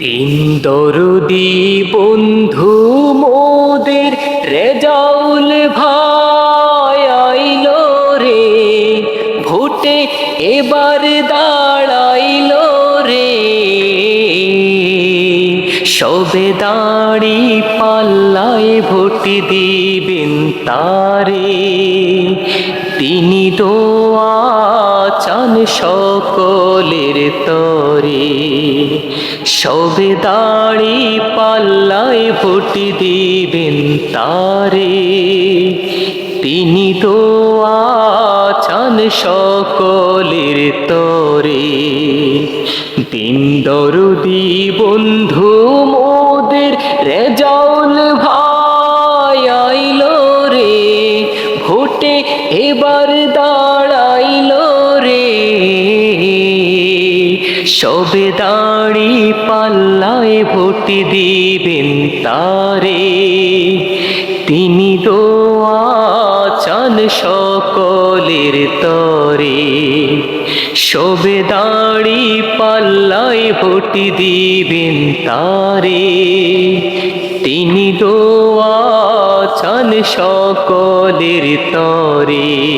দিন দরদি বন্ধু মোদের, রেজাউল ভাই আইলো রে। ভোটে এবার দাঁড়াইল রে। সবে দাঁড়ি পাল্লায় ভোট দিবেন তারে। তিনি চান সকলের তরে, সবে দাঁড়ি পাল্লায় ভোট দিবেন তারে। তিনি দোয়া চান সকলের তরে। দিন দরদি বন্ধু মোদের রেজাউল ভাই আইলো রে, ভোটে এবার দাঁড়াইলো সবে দাঁড়ি পাল্লায় ভোট দিবেন তারে। তিনি দোয়া চান সকলের তরে। সবে দাঁড়ি পাল্লায় ভোট দিবেন তারে। তিনি দোয়া চান সকলের তরে।